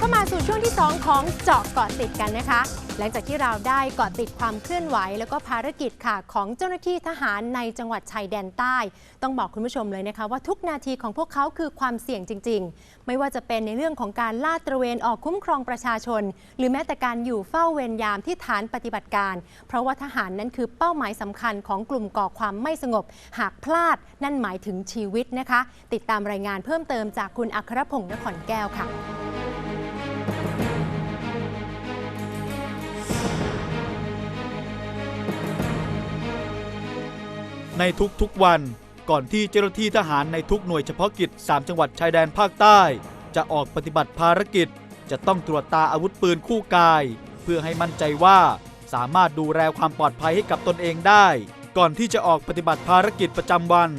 เข้ามาสู่ช่วงที่ 2 ของเจาะเกาะติดกันนะคะ หลังจากที่เราได้เกาะติดความเคลื่อนไหว แล้วก็ภารกิจค่ะของเจ้าหน้าที่ทหารในจังหวัดชายแดนใต้ ต้องบอกคุณผู้ชมเลยนะคะ ว่าทุกนาทีของพวกเขาคือความเสี่ยงจริง ๆ ไม่ว่าจะเป็นในเรื่องของการลาดตระเวนออกคุ้มครองประชาชน หรือแม้แต่การอยู่เฝ้าเวรยามที่ฐานปฏิบัติการ เพราะว่าทหารนั้นคือเป้าหมายสำคัญของกลุ่มก่อความไม่สงบ หากพลาดนั่นหมายถึงชีวิตนะคะ ติดตามรายงานเพิ่มเติมจากคุณอัครพงศ์นครแก้วค่ะ ในทุกๆวัน ก่อนที่เจ้าหน้าที่ทหารในทุกหน่วยเฉพาะกิจ 3 จังหวัดชายแดนภาคใต้ จะออกปฏิบัติภารกิจ จะต้องตรวจตาอาวุธปืนคู่กาย เพื่อให้มั่นใจว่าสามารถดูแลความปลอดภัยให้กับตนเองได้ ก่อนที่จะออกปฏิบัติภารกิจประจำวัน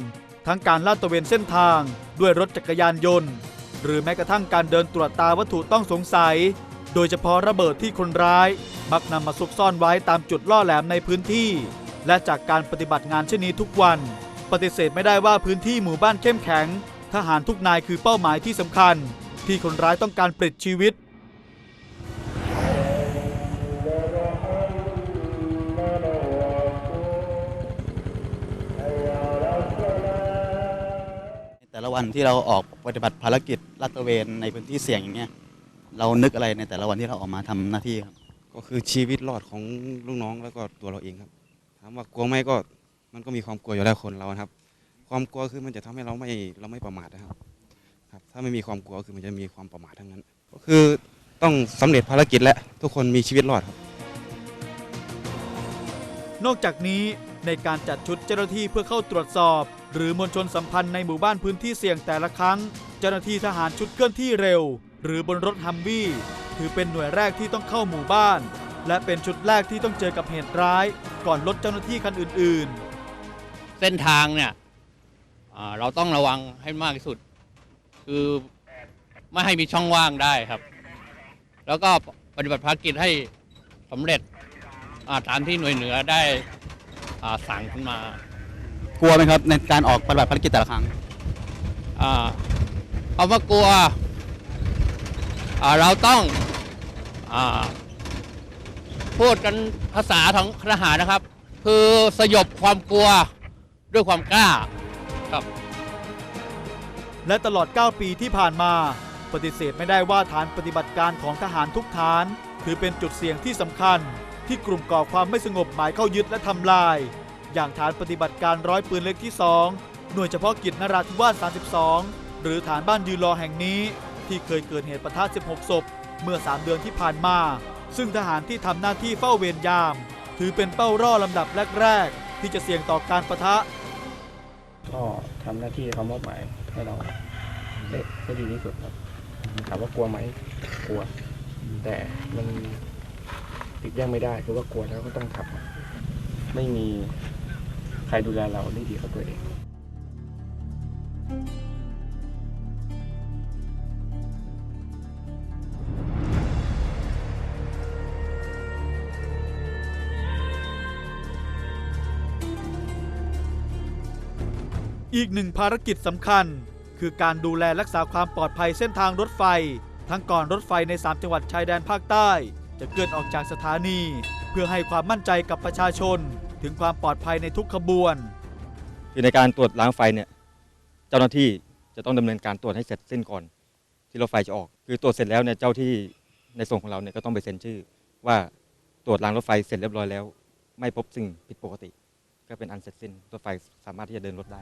ทั้งการลาดตระเวนเส้นทาง ด้วยรถจักรยานยนต์ หรือแม้กระทั่งการเดินตรวจตาวัตถุต้องสงสัย โดยเฉพาะระเบิดที่คนร้าย มักนำมาซุกซ่อนไว้ตามจุดล่อแหลมในพื้นที่ และจากการปฏิบัติงานเช่นนี้ทุกวัน ปฏิเสธไม่ได้ว่าพื้นที่หมู่บ้านเข้มแข็ง ทหารทุกนายคือเป้าหมายที่สำคัญ ที่คนร้ายต้องการปลิดชีวิต แต่ละวันที่เราออกปฏิบัติภารกิจลาดตระเวนในพื้นที่เสี่ยงอย่างเงี้ยเรานึกอะไรในแต่ละวันที่เราออกมาทำหน้าที่ครับ ก็คือชีวิตรอดของลูกน้องแล้วก็ตัวเราเองครับ ถามว่ากลัวไหมก็มันก็มีความกลัวอยู่แล้วคนเรานะครับ ความกลัวคือมันจะทำให้เราไม่เราไม่ประมาทนะครับครับ ถ้าไม่มีความกลัวคือมันจะมีความประมาททั้งนั้น ก็คือต้องสำเร็จภารกิจและทุกคนมีชีวิตรอดครับ นอกจากนี้ในการจัดชุดเจ้าหน้าที่เพื่อเข้าตรวจสอบ หรือมวลชนสัมพันธ์ในหมู่บ้านพื้นที่เสี่ยงแต่ละครั้ง เจ้าหน้าที่ทหารชุดเคลื่อนที่เร็ว หรือบนรถฮัมวี่ถือเป็นหน่วยแรกที่ต้องเข้าหมู่บ้าน และเป็นชุดแรกที่ต้องเจอกับเหตุร้าย ก่อนรถเจ้าหน้าที่คันอื่นๆเส้นทางเนี่ยอ่าเราต้องระวังให้มากที่สุด คือไม่ให้มีช่องว่างได้ครับ แล้วก็ปฏิบัติภารกิจให้สำเร็จอ่าตามที่หน่วยเหนือได้อ่าสั่งขึ้นมา กลัวไหมครับในการออกปฏิบัติภารกิจแต่ละครั้ง อ่าคำว่ากลัวอ่าเราต้องอา พูดกันภาษาของทหารนะครับ คือสยบความกลัวด้วยความกล้าครับ และตลอด 9 ปีที่ผ่านมา ปฏิเสธไม่ได้ว่าฐานปฏิบัติการของทหารทุกฐาน ถือเป็นจุดเสี่ยงที่สำคัญ ที่กลุ่มก่อความไม่สงบหมายเข้ายึดและทำลาย อย่างฐานปฏิบัติการร้อยปืนเล็กที่ 2 หน่วยเฉพาะกิจนราธิวาส 32 หรือฐานบ้านยืนรอแห่งนี้ ที่เคยเกิดเหตุประทะ 16 ศพ เมื่อ 3 เดือนที่ผ่านมา ซึ่งทหารที่ทำหน้าที่เฝ้าเวรยาม ถือเป็นเป้าร่อลำดับแรกๆ ที่จะเสี่ยงต่อการประทะ ก็ทำหน้าที่เขามอบหมายให้เราได้ได้ดีที่สุดครับถามว่ากลัวไหมกลัว แต่มันติดแย่งไม่ได้คือว่ากลัวแล้วก็ต้องทำไม่มีใครดูแลเราได้ดีกว่าตัวเอง อีกหนึ่งภารกิจสำคัญ คือการดูแลรักษาความปลอดภัยเส้นทางรถไฟ ทั้งก่อนรถไฟใน 3 จังหวัดชายแดนภาคใต้ จะเกินออกจากสถานี เพื่อให้ความมั่นใจกับประชาชน ถึงความปลอดภัยในทุกขบวน คือในการตรวจล้างไฟเนี่ยเจ้าหน้าที่จะต้องดำเนินการตรวจให้เสร็จสิ้นก่อน ที่รถไฟจะออก คือตรวจเสร็จแล้วเนี่ยเจ้าที่ในส่วนของเราเนี่ยก็ต้องไปเซ็นชื่อ ว่าตรวจล้างรถไฟเสร็จเรียบร้อยแล้ว ไม่พบสิ่งผิดปกติ ก็เป็นอันเสร็จสิ้นรถไฟสามารถที่จะเดินรถได้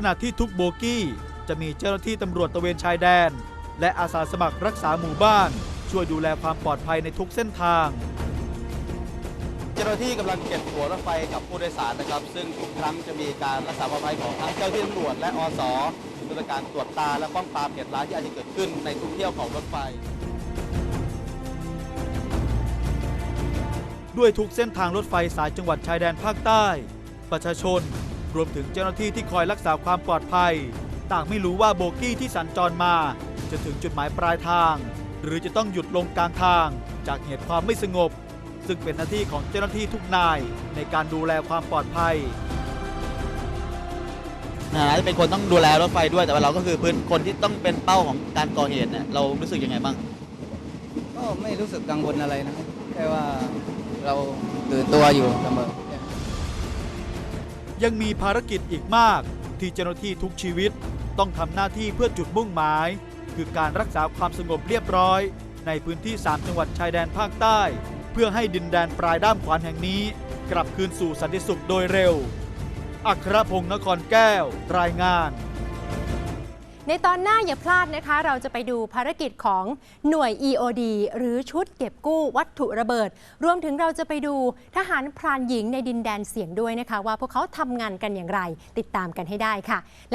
ขณะที่ทุกโบกี้จะมีเจ้าหน้าที่ตำรวจตระเวนชายแดน และอาสาสมัครรักษาหมู่บ้าน ช่วยดูแลความปลอดภัยในทุกเส้นทาง เจ้าหน้าที่กำลังเก็บหัวรถไฟกับผู้โดยสารนะครับ ซึ่งทุกครั้งจะมีการรักษาความปลอดภัยของทั้งเจ้าที่ตำรวจและอสเพื่อการตรวจตาและป้องปรามเหตุร้ายที่อาจจะเกิดขึ้นในทุกเที่ยวของรถไฟ ด้วยทุกเส้นทางรถไฟสายจังหวัดชายแดนภาคใต้ ประชาชน รวมถึงเจ้าหน้าที่ที่คอยรักษาความปลอดภัย ต่างไม่รู้ว่าโบกี้ที่สัญจรมา จะถึงจุดหมายปลายทาง หรือจะต้องหยุดลงกลางทาง จากเหตุความไม่สงบ ซึ่งเป็นหน้าที่ของเจ้าหน้าที่ทุกนายในการดูแลความปลอดภัยนะฮะเป็นคนต้องดูแลรถไฟด้วยแต่ว่าเราก็คือพื้นคนที่ต้องเป็นเป้าของการก่อเหตุเนี่ยเรารู้สึกยังไงบ้างก็ไม่รู้สึกกังวลอะไรนะครับแค่ว่าเราตื่นตัวอยู่เสมอ ยังมีภารกิจอีกมาก ที่เจ้าหน้าที่ทุกชีวิต ต้องทำหน้าที่เพื่อจุดมุ่งหมาย คือการรักษาความสงบเรียบร้อย ในพื้นที่ 3 จังหวัดชายแดนภาคใต้ เพื่อให้ดินแดนปลายด้ามขวานแห่งนี้ กลับคืนสู่สันติสุขโดยเร็ว อัครพงศ์นครแก้ว รายงาน ในตอนหน้าอย่าพลาดนะคะ เราจะไปดูภารกิจของหน่วย EOD หรือชุดเก็บกู้วัตถุระเบิด รวมถึงเราจะไปดูทหารพรานหญิงในดินแดนเสียงด้วยนะคะ ว่าพวกเขาทำงานกันอย่างไร ติดตามกันให้ได้ค่ะ